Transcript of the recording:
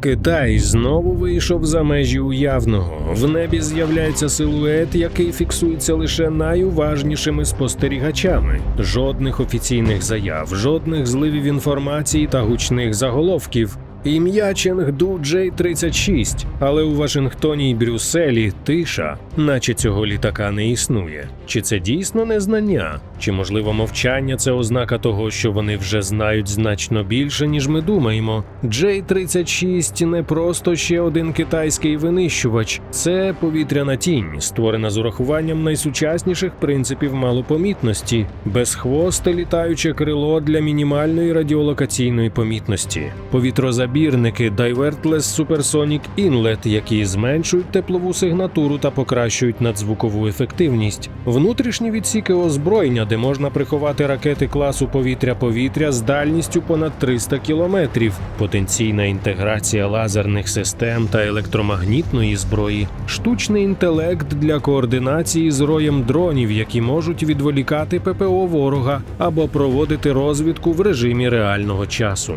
Китай знову вийшов за межі уявного. В небі з'являється силует, який фіксується лише найуважнішими спостерігачами. Жодних офіційних заяв, жодних зливів інформації та гучних заголовків. Ім'я Ченгду Джей 36 але у Вашингтоні й Брюсселі тиша, наче цього літака не існує. Чи це дійсно незнання? Чи можливо мовчання це ознака того, що вони вже знають значно більше, ніж ми думаємо? Джей 36 не просто ще один китайський винищувач, це повітряна тінь, створена з урахуванням найсучасніших принципів малопомітності, безхвосте літаюче крило для мінімальної радіолокаційної помітності, повітрозабірники Divertless Supersonic Inlet, які зменшують теплову сигнатуру та покращують надзвукову ефективність, внутрішні відсіки озброєння, де можна приховати ракети класу повітря-повітря з дальністю понад 300 кілометрів, потенційна інтеграція лазерних систем та електромагнітної зброї, штучний інтелект для координації з роєм дронів, які можуть відволікати ППО ворога або проводити розвідку в режимі реального часу.